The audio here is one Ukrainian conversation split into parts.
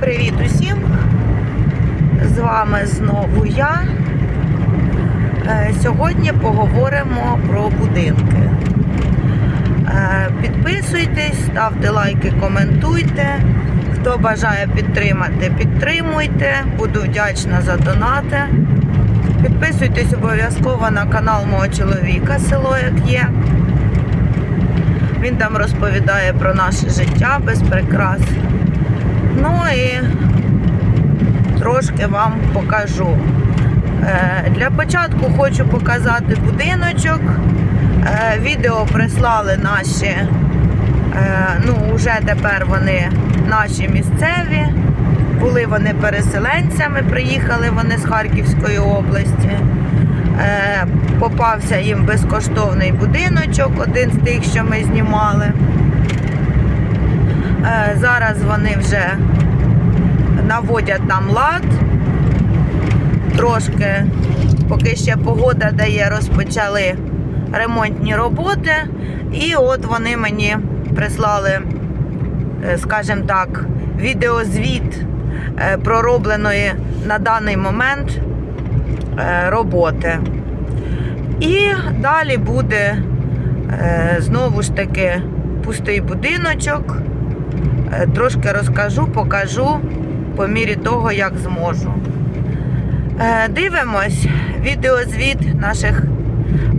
Привіт усім! З вами знову я. Е, Сьогодні поговоримо про будинки. Е, Підписуйтесь, ставте лайки, коментуйте. Хто бажає підтримати, підтримуйте. Буду вдячна за донати. Підписуйтесь обов'язково на канал мого чоловіка, село як є. Він там розповідає про наше життя без прикрас. Ну і трошки вам покажу. Е, Для початку хочу показати будиночок. Е, Відео прислали наші, е, ну вже тепер вони наші місцеві. Були вони переселенцями, приїхали вони з Харківської області. Е, Попався їм безкоштовний будиночок, один з тих, що ми знімали. Е, Зараз вони вже наводять там лад. Трошки, поки ще погода дає, розпочали ремонтні роботи. І от вони мені прислали, е, скажімо так, відеозвіт проробленої на даний момент е, роботи. І далі буде е, знову ж таки пустий будиночок. Е, Трошки розкажу, покажу по мірі того, як зможу. Е, Дивимось відеозвіт наших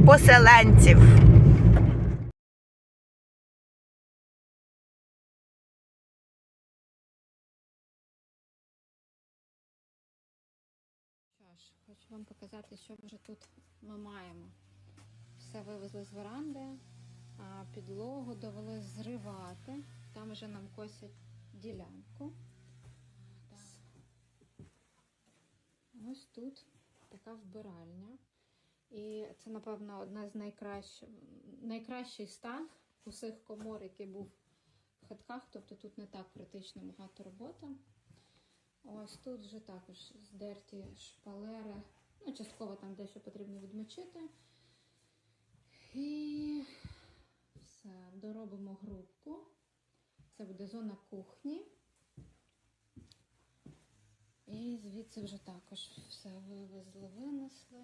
поселенців. Що хочу вам показати, що вже тут ми маємо. Все вивезли з веранди, а підлогу довели зривати. Там вже нам косять ділянку. Ось тут така вбиральня. І це, напевно, одна з найкращих, найкращий стан усіх комор, який був в хатках. Тобто тут не так критично багато роботи. Ось тут вже також здерті шпалери. Ну, частково там дещо потрібно відмочити. І все, доробимо грубку. Це буде зона кухні. І звідси вже також все вивезли, винесли.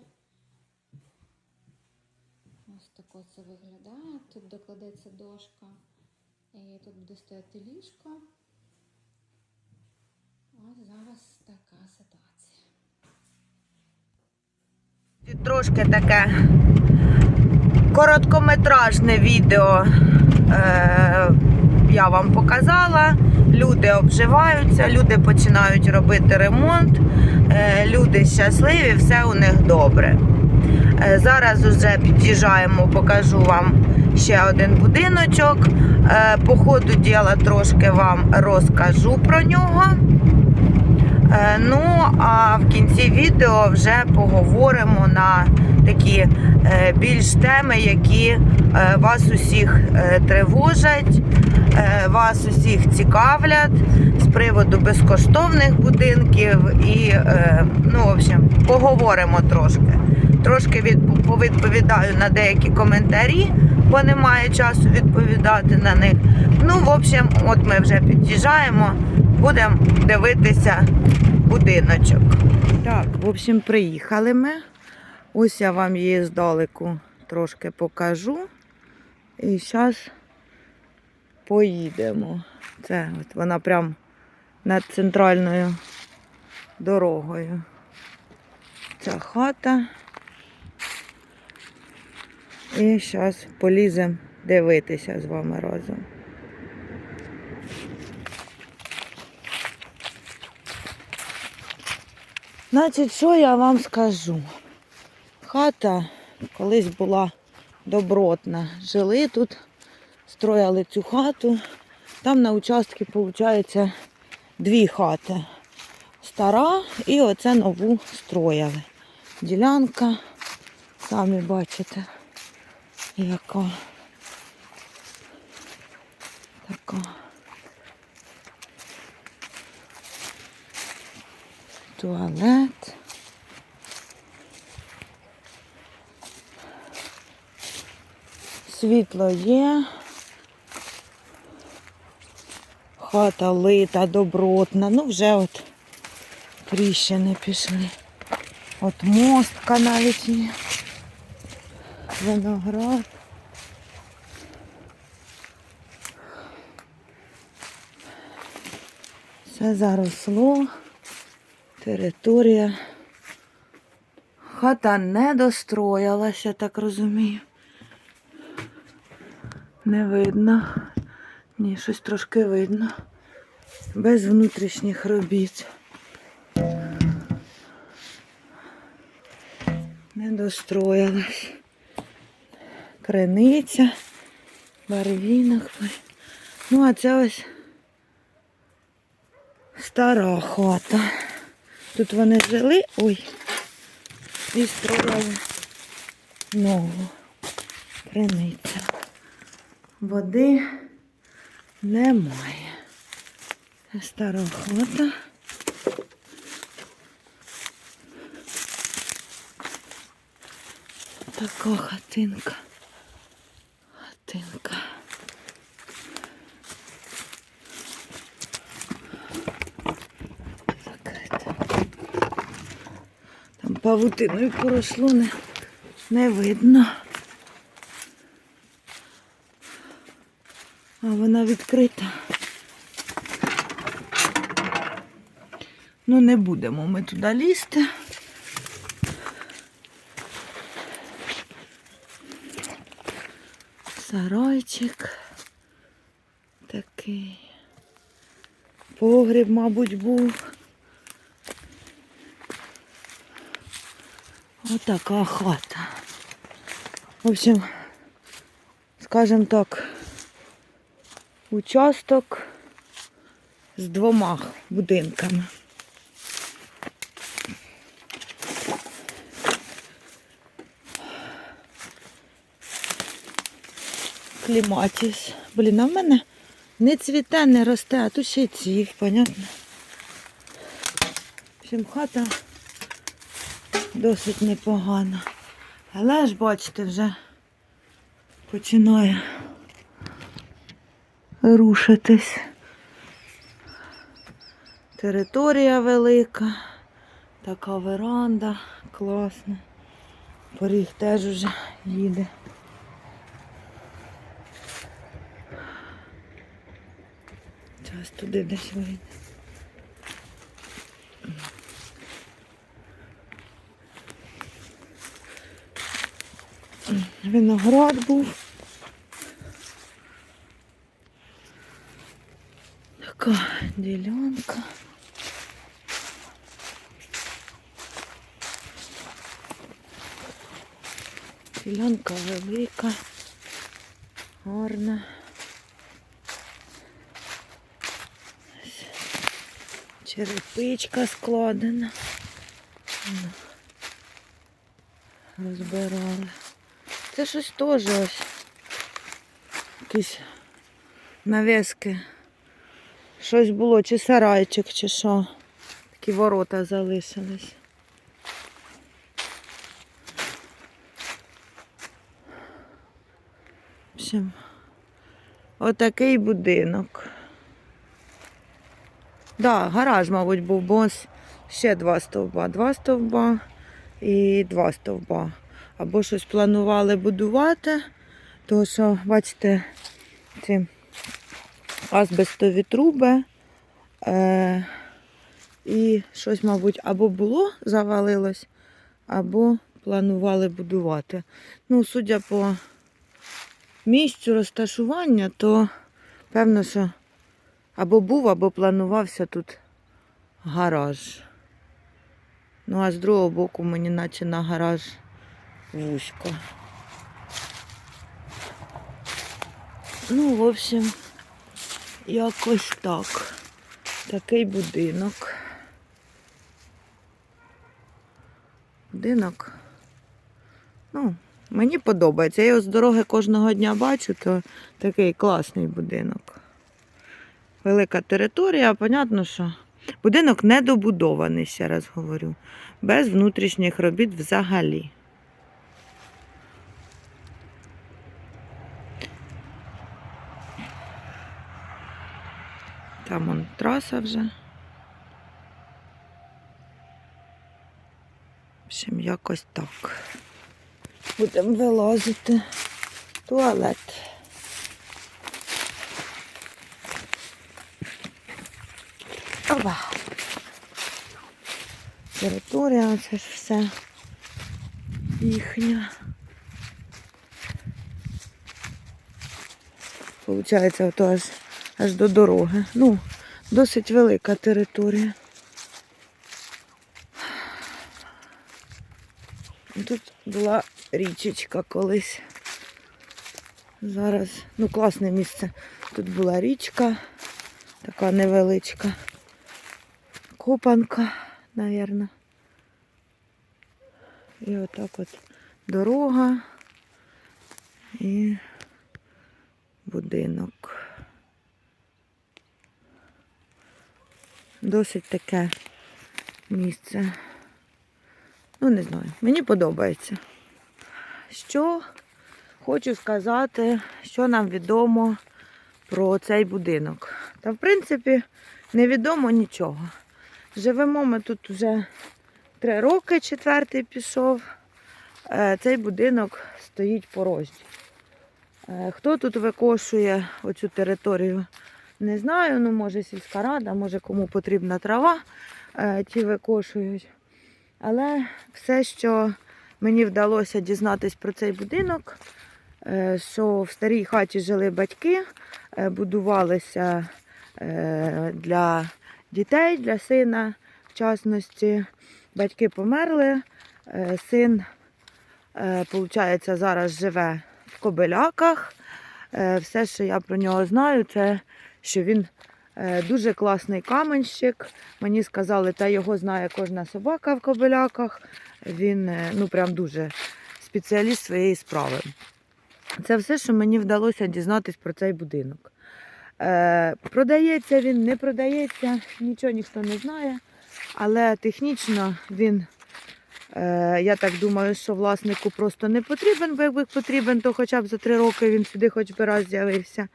Ось тако це виглядає. Тут докладеться дошка. І тут буде стояти ліжко. Зараз така ситуація. Трошки таке короткометражне відео е, я вам показала. Люди обживаються, люди починають робити ремонт, е, люди щасливі, все у них добре. Е, зараз вже під'їжджаємо, покажу вам ще один будиночок. Е, по ходу діла трошки вам розкажу про нього. Е, Ну, а в кінці відео вже поговоримо на такі е, більш теми, які е, вас усіх тривожать, вас усіх цікавлять з приводу безкоштовних будинків. І, ну, в общем, поговоримо трошки. Трошки від, повідповідаю на деякі коментарі, бо немає часу відповідати на них. Ну, в общем, от ми вже під'їжджаємо, будемо дивитися будиночок. Так, в общем, приїхали ми. Ось я вам її здалеку трошки покажу. І зараз поїдемо. Це от вона прям над центральною дорогою. Ця хата. І зараз поліземо дивитися з вами разом. Значить, що я вам скажу? Хата колись була добротна. Жили тут, строяли цю хату. Там на участку, виходить, дві хати. Стара і оце нову строяли. Ділянка, самі бачите, яка. Така. Туалет. Світло є. Хата лита, добротна. Ну, вже от тріщини пішли. От мостка навіть є. Виноград. Все заросло. Територія. Хата не достроїлася, так розумію. Не видно. Ні, щось трошки видно. Без внутрішніх робіт. Не достроїлась. Криниця, барвінок. Ну, а це ось стара хата. Тут вони жили, ой, і строїли нову криницю. Води немає. Це стара хата. Така хатинка. Закрита. Там павутиною поросло не, не видно. А вона відкрита. Ну, не будемо ми туди лізти. Сарайчик такий. Погріб, мабуть, був. Отака хата. В общем, скажем так, участок з двома будинками. Кліматіс. Блін, а в мене не цвіте, не росте, а тут ще й цвів, понятно. В общем, хата досить непогана. Але ж, бачите, вже починає рушитись. Територія велика, така веранда, класна. Поріг теж уже їде. Зараз туди десь вийде. Виноград був. Така ділянка. Ділянка велика, гарна. Черепичка складена. Розбирали. Це щось теж ось. Якісь навіски. Щось було, чи сарайчик, чи що. Такі ворота залишились. В общем, отакий будинок. Да, гараж, мабуть, був, бо ще два стовба. Два стовба і два стовба. Або щось планували будувати, тому що, бачите, ці азбестові труби. Е- і щось, мабуть, або було, завалилось, або планували будувати. Ну, судя по місцю розташування, то певно, що або був, або планувався тут гараж. Ну, а з другого боку мені наче на гараж вузько. Ну, в общем, якось так. Такий будинок. Будинок. Ну, мені подобається. Я його з дороги кожного дня бачу, то такий класний будинок. Велика територія, понятно, що будинок недобудований, ще раз говорю. Без внутрішніх робіт взагалі. Там он траса вже. Общем, якось так. Будемо вилазити. Туалет. Опа. Територія, це ж все їхня. Получається, ото аж, аж до дороги. Ну, досить велика територія. Тут була річечка колись. Зараз, ну, класне місце. Тут була річка, така невеличка. Копанка, мабуть. І отак от дорога і будинок. Досить таке місце. Ну, не знаю, мені подобається. Що хочу сказати, що нам відомо про цей будинок. Та, в принципі, невідомо нічого. Живемо ми тут вже три роки, четвертий пішов. Е, Цей будинок стоїть порожній. Е, Хто тут викошує оцю територію, не знаю. Ну, може сільська рада, може кому потрібна трава, е, ті викошують. Але все, що мені вдалося дізнатись про цей будинок, е, що в старій хаті жили батьки, е, будувалися для дітей, для сина, в частності. Батьки померли, син, виходить, зараз живе в Кобеляках. Е, Все, що я про нього знаю, це що він е, дуже класний каменщик. Мені сказали, та його знає кожна собака в Кобеляках. Він е, ну, прям дуже спеціаліст своєї справи. Це все, що мені вдалося дізнатись про цей будинок. Е, продається він, не продається, нічого ніхто не знає. Але технічно він, е, я так думаю, що власнику просто не потрібен, бо якби потрібен, то хоча б за три роки він сюди хоч би раз з'явився.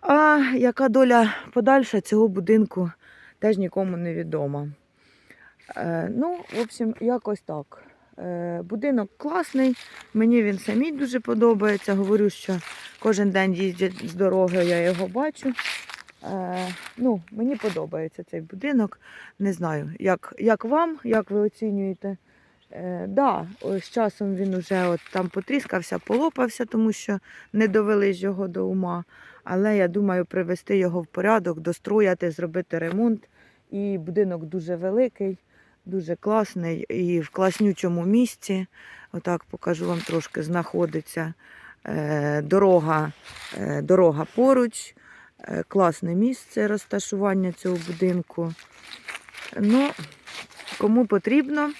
А яка доля подальша цього будинку теж нікому не відома. Е, ну, в общем, якось так. Е, будинок класний, мені він самій дуже подобається. Говорю, що кожен день їздять з дороги, я його бачу. Е, ну, мені подобається цей будинок. Не знаю, як, як вам, як ви оцінюєте. Е, да, з часом він уже от там потріскався, полопався, тому що не довели його до ума. Але я думаю, привести його в порядок, дострояти, зробити ремонт. І будинок дуже великий, дуже класний і в класнючому місці. Отак покажу вам трошки, знаходиться е, дорога, е, дорога поруч. Е, Класне місце розташування цього будинку. Ну, кому потрібно,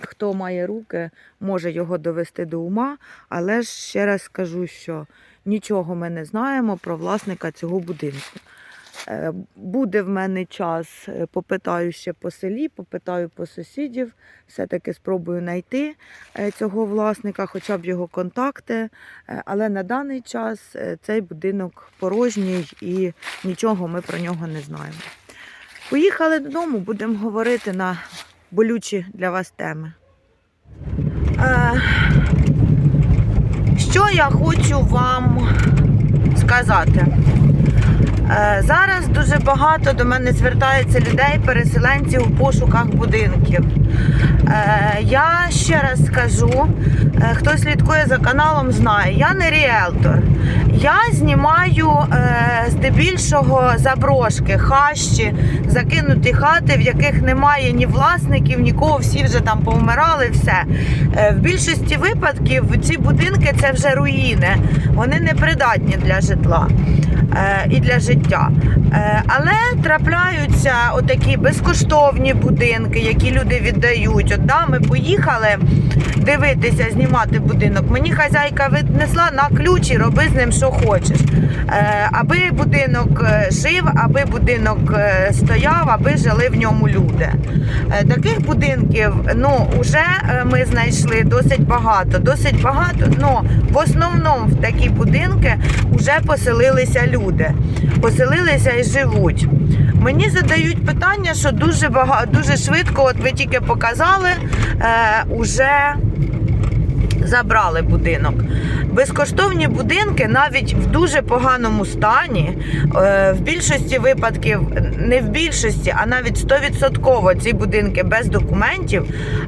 хто має руки, може його довести до ума. Але ж ще раз скажу, що нічого ми не знаємо про власника цього будинку. Е, Буде в мене час, е, попитаю ще по селі, попитаю по сусідів, все-таки спробую знайти е, цього власника, хоча б його контакти. Але на даний час цей будинок порожній і нічого ми про нього не знаємо. Поїхали додому, будемо говорити на болючі для вас теми. Що я хочу вам сказати? Е, Зараз дуже багато до мене звертається людей, переселенців у пошуках будинків. Е, Я ще раз скажу, е, хто слідкує за каналом, знає, я не ріелтор. Я знімаю здебільшого заброшки, хащі, закинуті хати, в яких немає ні власників, нікого, всі вже там повмирали, все. В більшості випадків ці будинки це вже руїни, вони не придатні для житла і для життя. Е, але трапляються отакі безкоштовні будинки, які люди віддають. От да, ми поїхали дивитися, знімати будинок. Мені хазяйка віднесла на ключ і роби з ним, що хочеш. Е, аби будинок е, жив, аби будинок е, стояв, аби жили в ньому люди. Е, таких будинків ну, вже е, ми знайшли досить багато. Досить багато, ну, в основному в такі будинки вже поселилися люди. Люди поселилися і живуть. Мені задають питання, що дуже багато, дуже швидко, от ви тільки показали, е, уже забрали будинок. Безкоштовні будинки навіть в дуже поганому стані, е, в більшості випадків, не в більшості, а навіть 100% ці будинки без документів.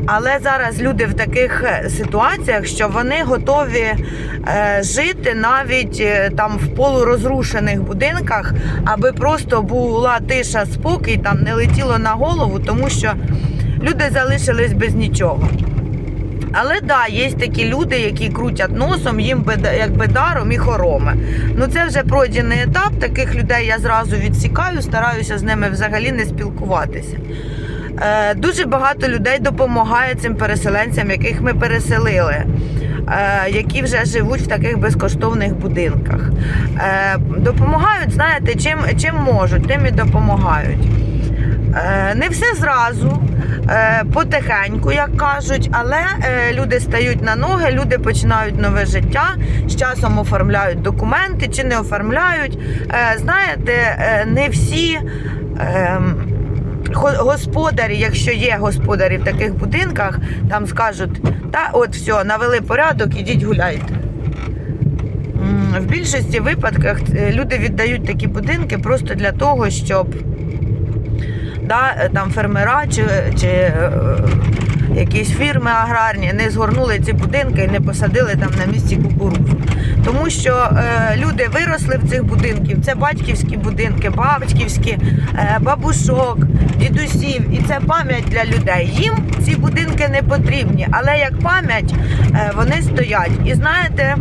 Але зараз люди в таких е, ситуаціях, що вони готові е, жити навіть там в полурозрушених будинках, аби просто була тиша, спокій, там не летіло на голову, тому що люди залишились без нічого. Але да, є такі люди, які крутять носом, їм беда- якби даром і хороми. Ну це вже пройдений етап. Таких людей я зразу відсікаю, стараюся з ними взагалі не спілкуватися. Е, дуже багато людей допомагає цим переселенцям, яких ми переселили. е, Які вже живуть в таких безкоштовних будинках. Е, Допомагають, знаєте, чим, чим можуть, тим і допомагають. Е, Не все зразу, е, потихеньку, як кажуть, але е, люди стають на ноги, люди починають нове життя, з часом оформляють документи чи не оформляють. Знаєте, не всі. ем, Господарі, якщо є господарі в таких будинках, там скажуть, та от все, навели порядок, ідіть гуляйте. В більшості випадках люди віддають такі будинки просто для того, щоб да, там фермера чи, чи е, якісь фірми аграрні не згорнули ці будинки і не посадили там на місці кукурудзу. Тому що е, люди виросли в цих будинків. Це батьківські будинки, батьківські, е, бабушок, дідусів. І це пам'ять для людей. Їм ці будинки не потрібні, але як пам'ять е, вони стоять. І знаєте,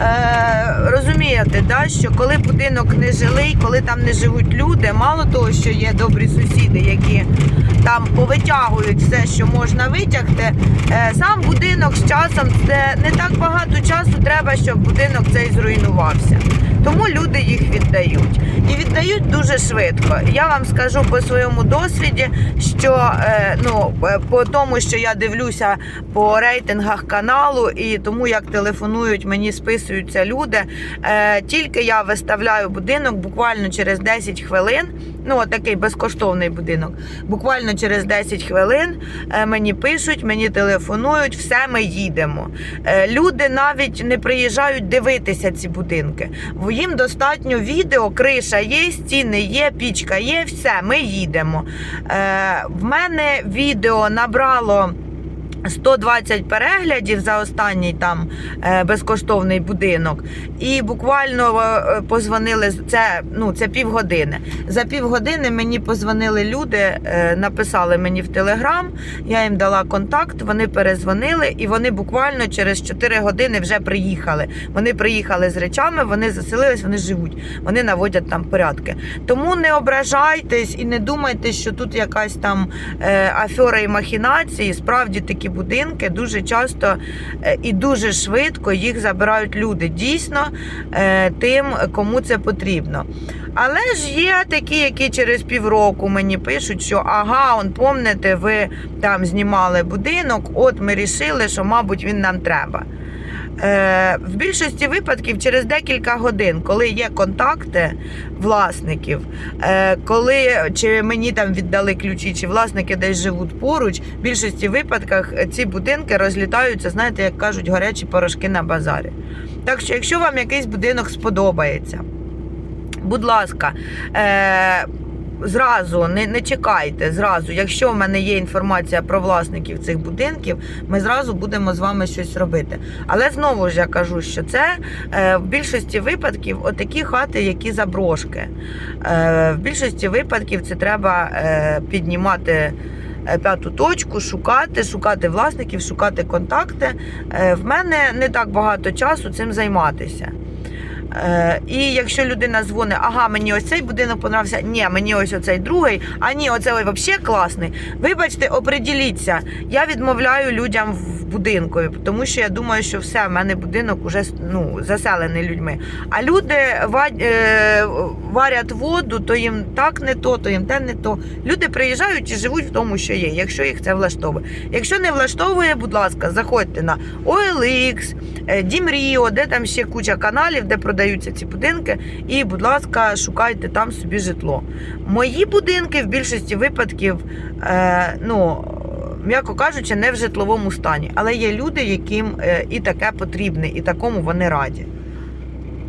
е, розумієте, да, що коли будинок не жилий, коли там не живуть люди, мало того, що є добрі сусіди, які там повитягують все, що можна витягти. е, Сам будинок з часом це не так багато часу треба, щоб будинок цей зруйнувався. Тому люди їх віддають. І віддають дуже швидко. Я вам скажу по своєму досвіді, що е, ну, е, по тому, що я дивлюся по рейтингах каналу і тому, як телефонують, мені списуються люди. Е, тільки я виставляю будинок буквально через 10 хвилин. Ну, такий безкоштовний будинок. Буквально через 10 хвилин е, мені пишуть, мені телефонують, все, ми їдемо. Е, Люди навіть не приїжджають дивитися ці будинки. Їм достатньо відео, криша є, стіни є, пічка є, все, ми їдемо. Е, В мене відео набрало. 120 переглядів за останній там е, безкоштовний будинок, і буквально е, позвонили це. Ну це півгодини. За півгодини мені позвонили люди, е, написали мені в телеграм. Я їм дала контакт. Вони перезвонили, і вони буквально через 4 години вже приїхали. Вони приїхали з речами, вони заселились, вони живуть, вони наводять там порядки. Тому не ображайтесь і не думайте, що тут якась там афера і махінації. Справді такі будинки дуже часто е, і дуже швидко їх забирають люди. Дійсно, е, тим, кому це потрібно. Але ж є такі, які через півроку мені пишуть, що ага, он помните, ви там знімали будинок, от ми рішили, що, мабуть, він нам треба. Е, в більшості випадків через декілька годин, коли є контакти власників, е, коли чи мені там віддали ключі, чи власники десь живуть поруч, в більшості випадках е, ці будинки розлітаються, знаєте, як кажуть, гарячі порошки на базарі. Так що, якщо вам якийсь будинок сподобається, будь ласка, е, зразу не, не чекайте. Зразу, якщо в мене є інформація про власників цих будинків, ми зразу будемо з вами щось робити. Але знову ж я кажу, що це е, в більшості випадків отакі хати, які заброшки. Е, в більшості випадків це треба е, піднімати. е, П'яту точку, шукати, шукати власників, шукати контакти. Е, В мене не так багато часу цим займатися. Е, І якщо людина дзвонить, ага, мені ось цей будинок понравився, ні, мені ось оцей другий, а ні, оцей взагалі класний. Вибачте, оприділіться. Я відмовляю людям в будинкові, тому що я думаю, що все, в мене будинок уже ну, заселений людьми. А люди е, варять воду, то їм так не то, то їм те не то. Люди приїжджають і живуть в тому, що є, якщо їх це влаштовує. Якщо не влаштовує, будь ласка, заходьте на OLX, е, Дімріо, де там ще куча каналів, де продаються ці будинки. І, будь ласка, шукайте там собі житло. Мої будинки в більшості випадків, е, ну, м'яко кажучи, не в житловому стані. Але є люди, яким е, і таке потрібне, і такому вони раді.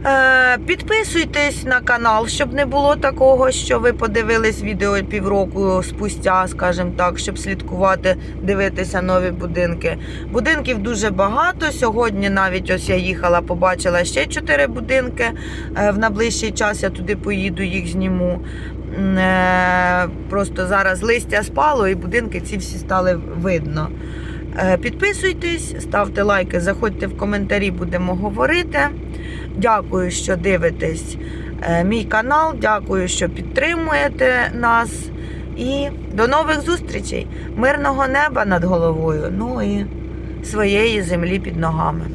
Е, підписуйтесь на канал, щоб не було такого, що ви подивились відео півроку спустя, скажімо так, щоб слідкувати, дивитися нові будинки. Будинків дуже багато. Сьогодні навіть ось я їхала, побачила ще чотири будинки. Е, в найближчий час я туди поїду, їх зніму. Е, Просто зараз листя спало і будинки ці всі стали видно. Підписуйтесь, ставте лайки, заходьте в коментарі, будемо говорити. Дякую, що дивитесь е, мій канал. Дякую, що підтримуєте нас. І до нових зустрічей! Мирного неба над головою, ну і своєї землі під ногами.